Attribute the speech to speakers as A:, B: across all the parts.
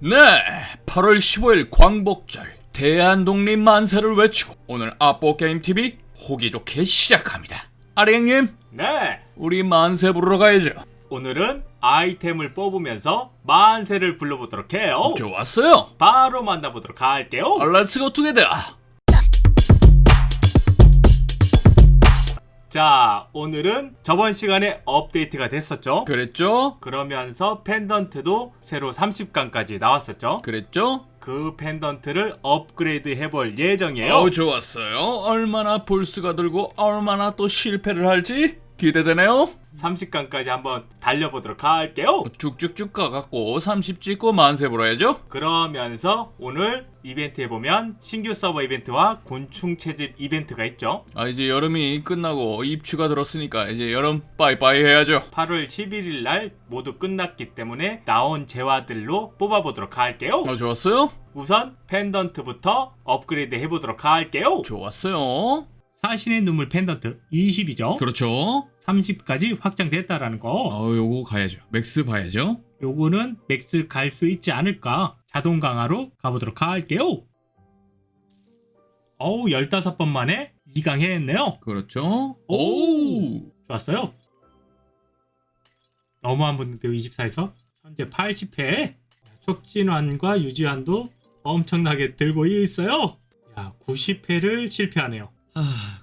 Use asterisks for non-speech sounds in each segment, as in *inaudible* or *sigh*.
A: 네, 8월 15일 광복절 대한독립 만세를 외치고 오늘 아뽀게임TV 호기 좋게 시작합니다. 아랭님,
B: 네,
A: 우리 만세 부르러 가야죠.
B: 오늘은 아이템을 뽑으면서 만세를 불러보도록 해요.
A: 좋았어요.
B: 바로 만나보도록 할게요.
A: Let's go together.
B: 자, 오늘은 저번 시간에 업데이트가 됐었죠.
A: 그랬죠?
B: 그러면서 펜던트도 새로 30강까지 나왔었죠.
A: 그랬죠?
B: 그 펜던트를 업그레이드 해볼 예정이에요.
A: 어, 좋았어요. 얼마나 볼수가 들고 얼마나 또 실패를 할지 기대되네요.
B: 30강까지 한번 달려보도록 할게요.
A: 쭉쭉쭉 가갖고 30 찍고 만세 불어야죠.
B: 그러면서 오늘 이벤트에 보면 신규 서버 이벤트와 곤충 채집 이벤트가 있죠.
A: 아 이제 여름이 끝나고 입추가 들었으니까 이제 여름 빠이빠이 해야죠.
B: 8월 11일 날 모두 끝났기 때문에 나온 재화들로 뽑아보도록 할게요.
A: 어, 좋았어요?
B: 우선 펜던트부터 업그레이드 해보도록 할게요.
A: 좋았어요.
B: 사신의 눈물 펜던트 20이죠.
A: 그렇죠.
B: 30까지 확장됐다라는 거.
A: 어, 요거 가야죠. 맥스 봐야죠.
B: 요거는 맥스 갈 수 있지 않을까? 자동 강화로 가보도록 할게요. 어우 15번 만에 2강 해냈네요.
A: 그렇죠.
B: 오! 좋았어요. 너무 안 붙는데요 24에서 현재 80회 촉진환과 유지환도 엄청나게 들고 있어요. 야 90회를 실패하네요.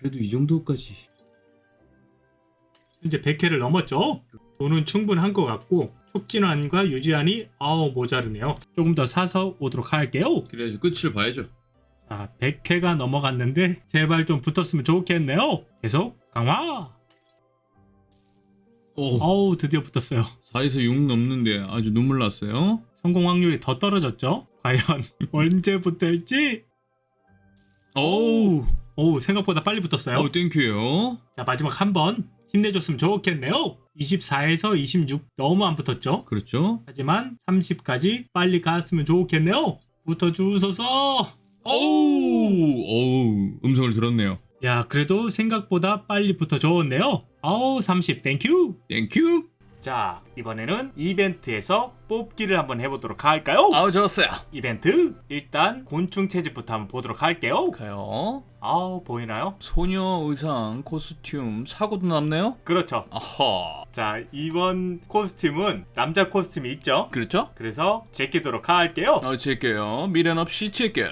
A: 아, 그래도 이 정도까지.
B: 현재 100회를 넘었죠. 돈은 충분한 것 같고 촉진환과 유지환이 아우 모자르네요. 조금 더 사서 오도록 할게요.
A: 그래야죠. 끝을 봐야죠.
B: 자 100회가 넘어갔는데 제발 좀 붙었으면 좋겠네요. 계속 강화.
A: 오,
B: 어우 드디어 붙었어요.
A: 4에서 6 넘는데 아주 눈물 났어요.
B: 성공 확률이 더 떨어졌죠? 과연 *laughs* 언제 붙을지?
A: 오우.
B: 오 생각보다 빨리 붙었어요.
A: 어, 땡큐요.
B: 자 마지막 한 번 힘내줬으면 좋겠네요. 24에서 26 너무 안 붙었죠?
A: 그렇죠.
B: 하지만 30까지 빨리 갔으면 좋겠네요. 붙어주소서.
A: 오우. 오우. 음성을 들었네요.
B: 야 그래도 생각보다 빨리 붙어줬네요. 아우 30 땡큐.
A: 땡큐.
B: 자 이번에는 이벤트에서 뽑기를 한번 해보도록 할까요?
A: 아우, 좋았어요.
B: 이벤트 일단 곤충 채집부터 한번 보도록 할게요.
A: 가요.
B: 아우 보이나요?
A: 소녀 의상, 코스튬, 사고도 남네요?
B: 그렇죠.
A: 아하.
B: 자 이번 코스튬은 남자 코스튬이 있죠.
A: 그렇죠?
B: 그래서 제끼도록 할게요.
A: 어, 칠게요. 미련 없이 칠게요.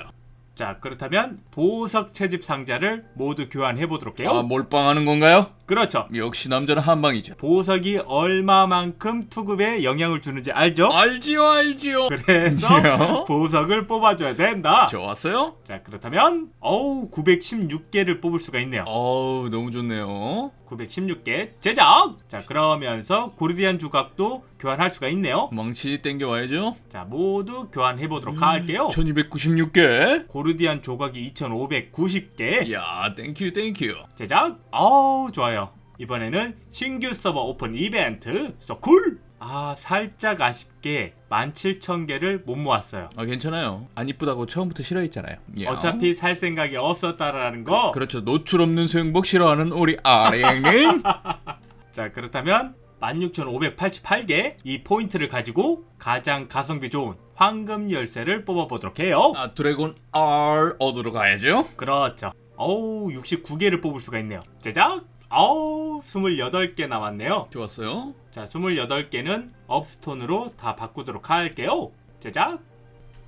B: 자 그렇다면 보석 채집 상자를 모두 교환해 보도록 해요.
A: 아, 몰빵하는 건가요?
B: 그렇죠.
A: 역시 남자는 한방이죠.
B: 보석이 얼마만큼 투급에 영향을 주는지 알죠?
A: 알지요, 알지요.
B: 그래서
A: 야.
B: 보석을 뽑아줘야 된다.
A: 좋았어요?
B: 자 그렇다면 어우 916개를 뽑을 수가 있네요.
A: 어우, 너무 좋네요.
B: 916개 제작. 자 그러면서 고르디안 주각도 교환할 수가 있네요.
A: 망치 땡겨와야죠.
B: 자 모두 교환해 보도록 할게요.
A: 1296개.
B: 고르디안 조각이 2590개
A: 야, 땡큐, 땡큐.
B: 제작 어우 좋아요 이번에는 신규 서버 오픈 이벤트 소쿨 아 살짝 아쉽게 17,000개를 못 모았어요
A: 아, 괜찮아요. 안 이쁘다고 처음부터 싫어했잖아요. 야.
B: 어차피 살 생각이 없었다라는 거
A: 그렇죠. 노출 없는 수영복 싫어하는 우리 아랭님. *laughs*
B: 자 그렇다면 16,588개 이 포인트를 가지고 가장 가성비 좋은 황금 열쇠를 뽑아보도록 해요
A: 아, 드래곤 R 얻으러 가야죠.
B: 그렇죠 어우 69개를 뽑을 수가 있네요 제작 어우 28개 남았네요
A: 좋았어요.
B: 자, 28개는 업스톤으로 다 바꾸도록 할게요. 제작.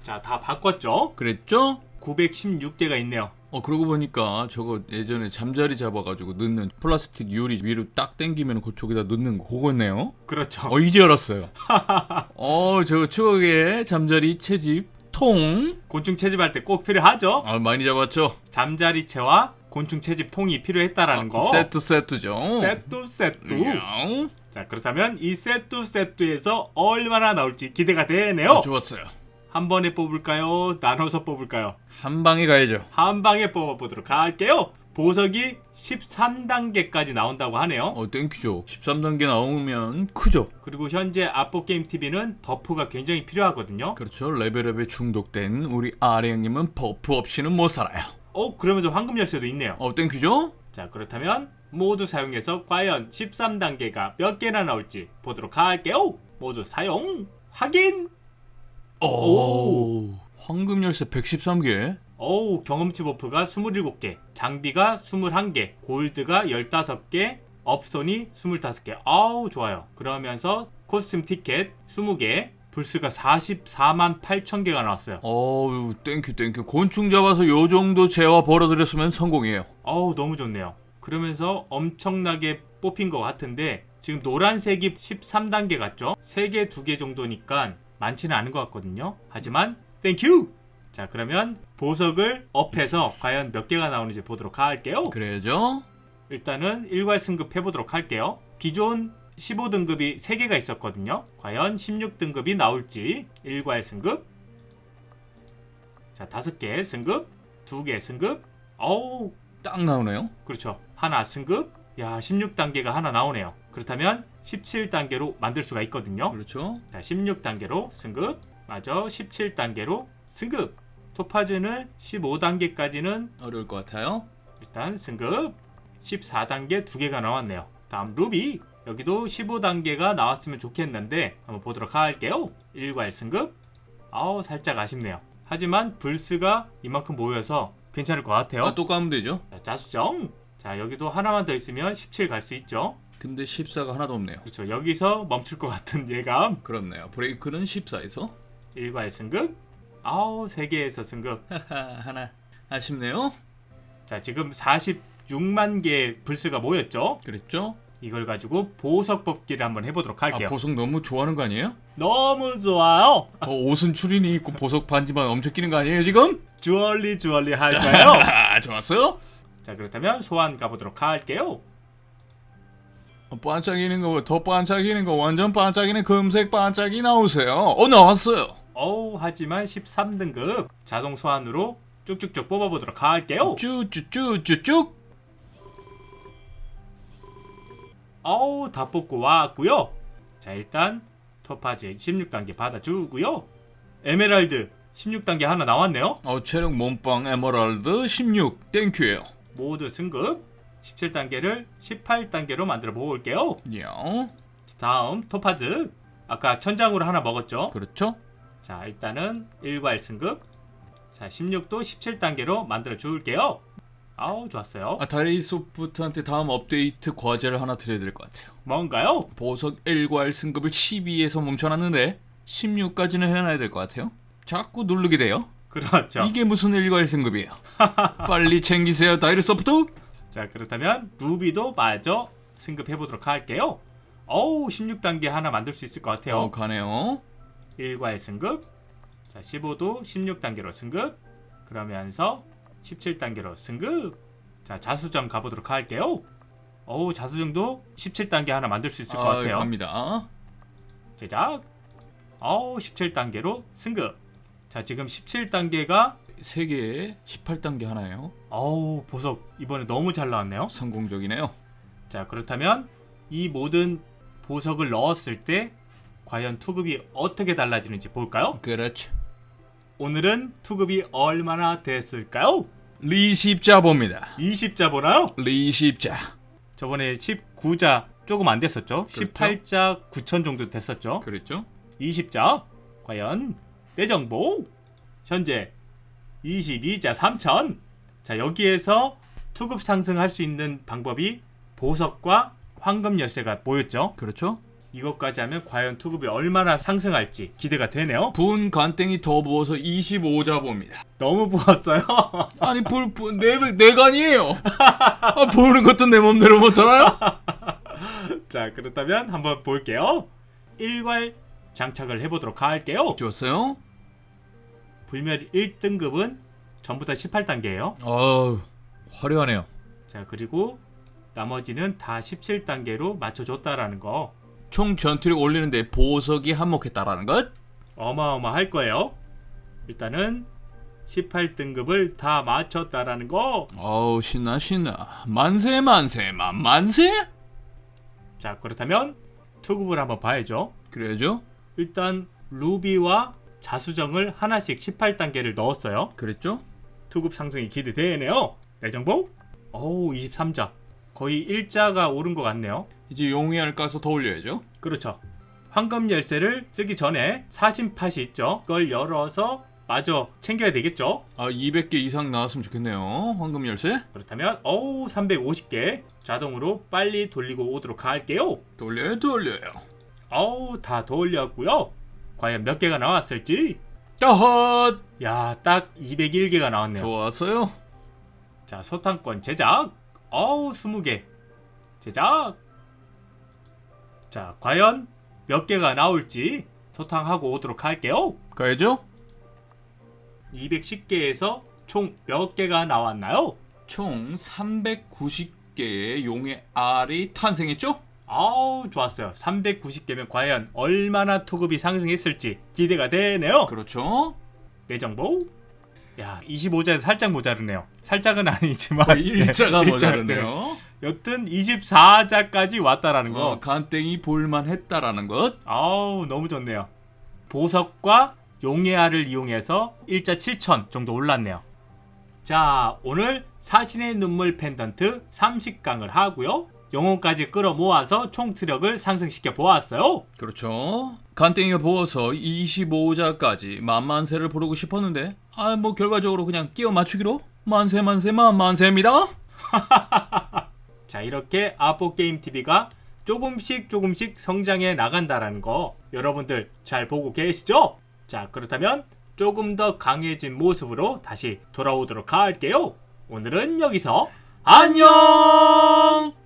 B: 자, 다 바꿨죠?
A: 그랬죠?
B: 916개가 있네요.
A: 어 그러고 보니까 저거 예전에 잠자리 잡아가지고 넣는 플라스틱 유리 위로 딱 당기면 그쪽에다 넣는 거 그거네요.
B: 그렇죠.
A: 어 이제 알았어요. *laughs* 어 저거 추억의 잠자리 채집 통.
B: 곤충 채집할 때 꼭 필요하죠?
A: 아 많이 잡았죠.
B: 잠자리채와 곤충 채집 통이 필요했다라는 거.
A: 아, 세트 세트죠.
B: 세뚜 세뚜.
A: 야,
B: 자, 그렇다면 이 세뚜 세뚜에서 얼마나 나올지 기대가 되네요.
A: 아, 좋았어요.
B: 한 번에 뽑을까요? 나눠서 뽑을까요?
A: 한 방에 가야죠.
B: 한 방에 뽑아보도록 할게요. 보석이 13단계까지 나온다고 하네요.
A: 어 땡큐죠. 13단계 나오면 크죠.
B: 그리고 현재 아포게임 TV는 버프가 굉장히 필요하거든요.
A: 그렇죠. 레벨업에 중독된 우리 아리 형님은 버프 없이는 못 살아요.
B: 어, 그러면서 황금 열쇠도 있네요.
A: 어 땡큐죠.
B: 자, 그렇다면 모두 사용해서 과연 13단계가 몇 개나 나올지 보도록 할게요. 모두 사용 확인.
A: 오. 황금 열쇠 113개.
B: 어우 경험치 버프가 27개, 장비가 21개, 골드가 15개, 업손이 25개. 아우 좋아요. 그러면서 코스튬 티켓 20개, 불스가 44만 8천 개가 나왔어요.
A: 어우, 땡큐 땡큐. 곤충 잡아서 요 정도 재화 벌어들였으면 성공이에요.
B: 어우 너무 좋네요. 그러면서 엄청나게 뽑힌 것 같은데 지금 노란색이 13단계 같죠? 3개, 2개 정도니까 많지는 않은 것 같거든요. 하지만 땡큐! 자 그러면 보석을 업해서 과연 몇 개가 나오는지 보도록 할게요.
A: 그래죠?
B: 일단은 일괄 승급 해보도록 할게요. 기존 15등급이 3개가 있었거든요. 과연 16등급이 나올지 일괄 승급. 자, 5개 승급, 2개 승급. 어우,
A: 딱 나오네요.
B: 그렇죠. 하나 승급. 야, 16단계가 하나 나오네요. 그렇다면 17단계로 만들 수가 있거든요.
A: 그렇죠?
B: 자, 16단계로 승급. 맞아. 17단계로 승급. 토파즈는 15단계까지는
A: 어려울 것 같아요.
B: 일단 승급 14단계 두 개가 나왔네요. 다음 루비 여기도 15단계가 나왔으면 좋겠는데 한번 보도록 할게요. 일괄 승급 아우 살짝 아쉽네요. 하지만 불스가 이만큼 모여서 괜찮을 것 같아요.
A: 아, 또 까면 되죠?
B: 자, 자수정 자 여기도 하나만 더 있으면 17 갈 수 있죠.
A: 근데 14가 하나도 없네요.
B: 그렇죠. 여기서 멈출 것 같은 *laughs* 예감.
A: 그렇네요. 브레이크는 14에서
B: 일괄 승급 아우 3개에서 승급 *laughs*
A: 하나 아쉽네요.
B: 자 지금 46만 개 불스가 모였죠.
A: 그랬죠?
B: 이걸 가지고 보석 뽑기를 한번 해보도록 할게요.
A: 아, 보석 너무 좋아하는 거 아니에요?
B: 너무 좋아요.
A: 어, 옷은 추리닝 입고 보석 반지만 엄청 끼는 거 아니에요 지금?
B: 주얼리 주얼리 할까요?
A: 아, *laughs* 좋았어요?
B: 자 그렇다면 소환 가보도록 할게요.
A: 어, 반짝이는 거, 더 반짝이는 거, 완전 반짝이는 금색 반짝이 나오세요. 어, 나왔어요.
B: 어우 하지만 13등급 자동 소환으로 쭉쭉쭉 뽑아보도록 할게요.
A: 쭈쭈쭈쭈쭉.
B: 어우 다 뽑고 왔고요. 자 일단 토파즈 16단계 받아주고요. 에메랄드 16단계 하나 나왔네요.
A: 어, 체력 몸빵 에메랄드 16. 땡큐예요.
B: 모두 승급 17단계를 18단계로 만들어 볼게요.
A: 야,
B: 다음 토파즈 아까 천장으로 하나 먹었죠.
A: 그렇죠?
B: 자 일단은 일괄 승급 자 16도 17단계로 만들어 줄게요 아우 좋았어요
A: 아타리 소프트한테 다음 업데이트 과제를 하나 드려야 될 것 같아요.
B: 뭔가요?
A: 보석 일괄 승급을 12에서 멈춰놨는데 16까지는 해놔야 될 것 같아요. 자꾸 누르게 돼요.
B: 그렇죠
A: 이게 무슨 일괄 승급이에요? *laughs* 빨리 챙기세요, 다이르 소프트.
B: 자 그렇다면 루비도 마저 승급해 보도록 할게요 어우 16단계 하나 만들 수 있을 것 같아요
A: 어, 가네요.
B: 일괄 승급 자 15도 16단계로 승급 그러면서 17단계로 승급 자 자수정 가보도록 할게요 어우 자수정도 17단계 하나 만들 수 있을 것
A: 아,
B: 같아요
A: 갑니다.
B: 제작. 어우 17단계로 승급. 자 지금 17단계가
A: 3개에 18단계 하나예요.
B: 어우 보석 이번에 너무 잘 나왔네요.
A: 성공적이네요.
B: 자 그렇다면 이 모든 보석을 넣었을 때 과연 투급이 어떻게 달라지는지 볼까요?
A: 그렇죠.
B: 오늘은 투급이 얼마나 됐을까요?
A: 리십자 봅니다.
B: 20자 보나요?
A: 리십자.
B: 저번에 19자 조금 안 됐었죠?
A: 그렇죠.
B: 18자 9천 정도 됐었죠?
A: 그랬죠?
B: 20자 과연 대정보 현재 22자 3천 자 여기에서 투급 상승할 수 있는 방법이 보석과 황금 열쇠가 보였죠
A: 그렇죠?
B: 이것까지 하면 과연 투급이 얼마나 상승할지 기대가 되네요
A: 분 간땡이 더 부어서 25자 봅니다.
B: 너무 부었어요 *laughs*
A: 아니 불, 불 내, 내가 아니에요. 아, 보는 것도 내 맘대로 못하나요? *laughs*
B: 자 그렇다면 한번 볼게요 일괄 장착을 해보도록 할게요
A: 좋았어요?
B: 불멸 1등급은 전부 다 18단계예요
A: 어우, 화려하네요.
B: 자 그리고 나머지는 다 17단계로 맞춰줬다라는 거
A: 총 전투력 올리는데 보석이 한몫했다라는 것?
B: 어마어마할 거예요 일단은 18등급을 다 맞췄다라는 거
A: 어우, 신나, 신나. 만세, 만세, 만, 만세?
B: 자 그렇다면 투급을 한번 봐야죠
A: 그래야죠?
B: 일단 루비와 자수정을 하나씩 18단계를 넣었어요
A: 그랬죠?
B: 투급 상승이 기대되네요 내정보 어우 23자 거의 1자가 오른 것 같네요
A: 이제 용의알 까서 더 올려야죠?
B: 그렇죠 황금 열쇠를 쓰기 전에 사신팟이 있죠. 그걸 열어서 마저 챙겨야 되겠죠.
A: 아 200개 이상 나왔으면 좋겠네요. 황금 열쇠
B: 그렇다면 어우 350개 자동으로 빨리 돌리고 오도록 할게요.
A: 돌려요 돌려요.
B: 어우 다 돌렸고요. 과연 몇 개가 나왔을지.
A: 따헛
B: 야, 딱 201개가 나왔네요.
A: 좋았어요.
B: 자, 소탕권 제작. 어우 20개. 제작. 자, 과연 몇 개가 나올지 소탕하고 오도록 할게요.
A: 가야죠.
B: 210개에서 총 몇 개가 나왔나요?
A: 총 390개의 용의 알이 탄생했죠?
B: 아우 좋았어요. 390개면 과연 얼마나 투급이 상승했을지 기대가 되네요.
A: 그렇죠.
B: 내 정보. 야 25자에서 살짝 모자르네요. 살짝은 아니지만
A: 거의 일자가
B: 네,
A: 모자르네요.
B: 여튼 24자까지 왔다라는 거.
A: 어, 간땡이 볼만 했다라는 것.
B: 아우 너무 좋네요. 보석과 용의 알을 이용해서 일자 7천 정도 올랐네요. 자 오늘 사신의 눈물 펜던트 30강을 하고요. 영혼까지 끌어모아서 총 트력을 상승시켜 보았어요.
A: 그렇죠. 간땡이가 부어서 25자까지 만만세를 부르고 싶었는데 아 뭐 결과적으로 그냥 끼워 맞추기로 만세 만세 만만세입니다. *laughs*
B: 자 이렇게 아포게임 TV가 조금씩 조금씩 성장해 나간다라는 거 여러분들 잘 보고 계시죠? 자 그렇다면 조금 더 강해진 모습으로 다시 돌아오도록 할게요. 오늘은 여기서 안녕!